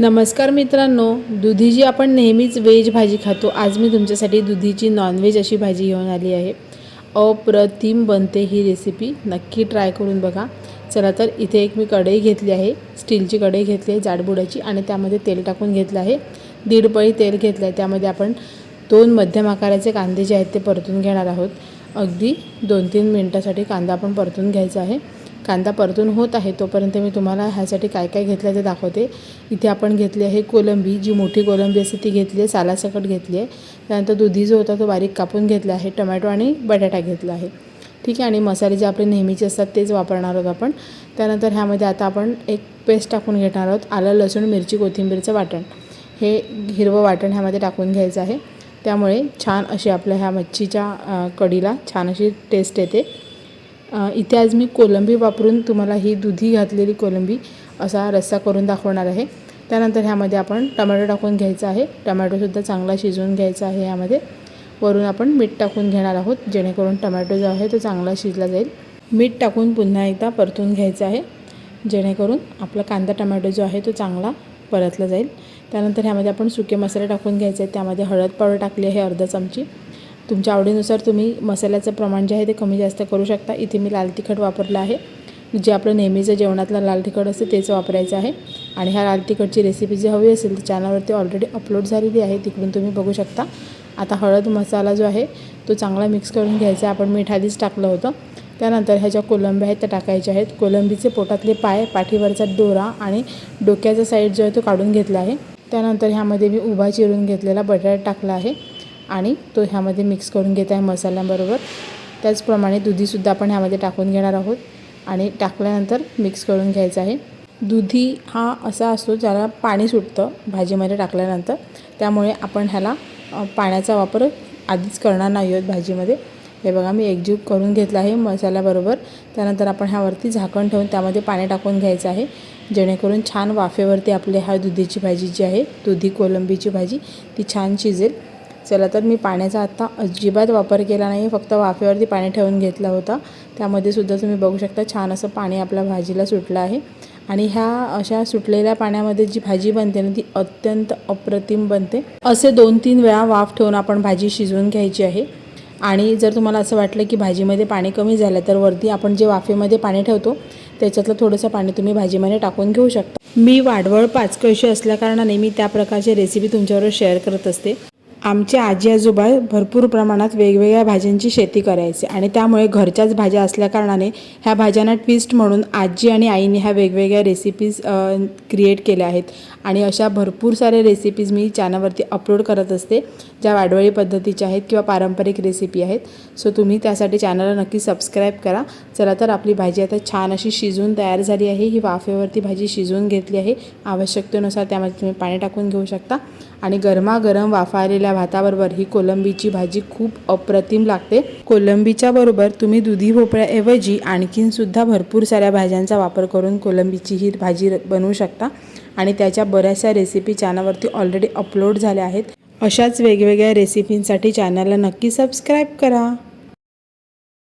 नमस्कार मित्रांनो दुधी जी आपण नेहमीच व्हेज भाजी खातो. आज मी तुमच्यासाठी दुधीची नॉनव्हेज अशी भाजी घेऊन आली आहे. अप्रतिम बनते ही रेसिपी नक्की ट्राय करून बघा. चला तर इथे एक मी कढई घेतली आहे. स्टीलची कढई घेतली आहे जाडबुडाची आणि त्यामध्ये तेल टाकून घेतलं आहे. दीड पळी तेल घेतलं आहे त्यामध्ये आपण दोन मध्यम आकाराचे कांदे जे आहेत ते परतून घेणार आहोत. अगदी दोन तीन मिनटासाठी कांदा आपण परतून घ्यायचा आहे. कांदा परतून होत आहे तोपर्यंत मी तुम्हाला ह्यासाठी काय काय घेतलं ते दाखवते. इथे आपण घेतली आहे कोलंबी जी मोठी कोलंबी असते ती घेतली आहे सालासकट घेतली आहे. त्यानंतर दुधी जो होता तो बारीक कापून घेतला आहे टमॅटो आणि बटाटा घेतला आहे. ठीक आहे आणि मसाले जे आपले नेहमीचे असतात तेच वापरणार आहोत आपण. त्यानंतर ह्यामध्ये आता आपण एक पेस्ट टाकून घेणार आहोत आलं लसूण मिरची कोथिंबीरचं वाटण. हे हिरवं वाटण ह्यामध्ये टाकून घ्यायचं आहे. त्यामुळे छान अशी आपल्या ह्या मच्छीच्या कडीला कढीला छान अशी टेस्ट येते. इथे आज मी कोलंबी वापरून तुम्हाला ही दुधी घातलेली कोलंबी असा रस्सा करून दाखवणार आहे. त्यानंतर ह्यामध्ये आपण टमॅटो टाकून घ्यायचा आहे. टमॅटोसुद्धा चांगला शिजवून घ्यायचा आहे ह्यामध्ये. वरून आपण मीठ टाकून घेणार आहोत. जेणेकरून टमॅटो जो आहे तो चांगला शिजला जाईल. मीठ टाकून पुन्हा एकदा परतून घ्यायचं आहे. जेणेकरून आपला कांदा टमॅटो जो आहे तो चांगला परतला जाईल. त्यानंतर ह्यामध्ये आपण सुके मसाले टाकून घ्यायचे आहेत. त्यामध्ये हळद पावडर टाकली आहे अर्धा चमची. तुमच्या आवडीनुसार तुम्ही मसाल्याचं प्रमाण जे आहे ते कमी जास्त करू शकता. इथे मी लाल तिखट वापरलं आहे. जे आपलं नेहमीचं जेवणातलं लाल तिखट असते तेच वापरायचं आहे. आणि ह्या लाल तिखटची रेसिपी जी हवी असेल तर चॅनलवरती ऑलरेडी अपलोड झालेली आहे. तिकडून तुम्ही बघू शकता. आता हळद मसाला जो आहे तो चांगला मिक्स करून घ्यायचा. आहे आपण मीठ आधीच टाकलं होतं. त्यानंतर ह्या ज्या कोलंब्या आहेत त्या टाकायच्या आहेत. कोलंबीचे पोटातले पाय पाठीवरचा डोरा आणि डोक्याचा साईड जो आहे तो काढून घेतला आहे. त्यानंतर ह्यामध्ये मी उभा चिरून घेतलेला बटाटा टाकला आहे. आणि तो ह्यामध्ये मिक्स करून घेत आहे मसाल्याबरोबर. त्याचप्रमाणे दुधीसुद्धा आपण ह्यामध्ये टाकून घेणार आहोत आणि टाकल्यानंतर मिक्स करून घ्यायचं आहे. दुधी हा असा असतो ज्याला पाणी सुटतं भाजीमध्ये टाकल्यानंतर. त्यामुळे आपण ह्याला पाण्याचा वापर आधीच करणार नाही आहोत भाजीमध्ये. हे बघा मी एकजीव करून घेतला आहे मसाल्याबरोबर. त्यानंतर आपण ह्यावरती झाकण ठेवून त्यामध्ये पाणी टाकून घ्यायचं आहे. जेणेकरून छान वाफेवरती आपली ह्या दुधीची भाजी जी आहे दुधी कोलंबीची भाजी ती छान शिजेल. चला तर मी पाण्याचा आत्ता अजिबात वापर केला नाही फक्त वाफेवरती पाणी ठेवून घेतला होता. त्यामध्ये सुद्धा तुम्ही बघू शकता छान असं पाणी आपल्या भाजीला सुटलं आहे. आणि ह्या अशा सुटलेल्या पाण्यामध्ये जी भाजी बनते ना ती अत्यंत अप्रतिम बनते. असे दोन तीन वेळा वाफ ठेवून आपण भाजी शिजवून घ्यायची आहे. आणि जर तुम्हाला असं वाटलं की भाजीमध्ये पाणी कमी झालं तर वरती आपण जे वाफेमध्ये पाणी ठेवतो त्याच्यातलं थोडंसं पाणी तुम्ही भाजीमध्ये टाकून घेऊ शकता. मी वाडवळ पाचकळशी असल्याकारणाने मी त्या प्रकारची रेसिपी तुमच्याबरोबर शेअर करत असते. आमचे आजी आजोबा भरपूर प्रमाणात वेगवेगळ्या भाज्यांची शेती करायचे आणि त्यामुळे घरच्याच भाज्या असल्याकारणाने ह्या भाज्यांना ट्विस्ट म्हणून आजी आणि आईने ह्या वेगवेगळ्या रेसिपीज क्रिएट केल्या आहेत. आणि अशा भरपूर साऱ्या रेसिपीज मी चॅनलवरती अपलोड करत असते ज्या वाडवळी पद्धतीच्या आहेत किंवा पारंपरिक रेसिपी आहेत. सो तुम्ही त्यासाठी चॅनलला नक्की सबस्क्राईब करा. चला तर आपली भाजी आता छान अशी शिजून तयार झाली आहे. ही वाफेवरती भाजी शिजवून घेतली आहे. आवश्यकतेनुसार त्यामध्ये तुम्ही पाणी टाकून घेऊ शकता. आणि गरमागरम वाफारलेल्या भाताबरोबर ही कोलंबीची भाजी खूप अप्रतिम लागते. कोलंबीच्या बरोबर तुम्ही दुधी भोपळ्याऐवजी आणखीन सुद्धा भरपूर साऱ्या भाज्यांचा वापर करून कोलंबीची ही भाजी र- बनवू शकता. आणि त्याच्या बऱ्याचशा रेसिपी चॅनलवरती ऑलरेडी अपलोड झाल्या आहेत. अशाच वेगवेगळ्या रेसिपींसाठी चॅनलला नक्की सबस्क्राईब करा.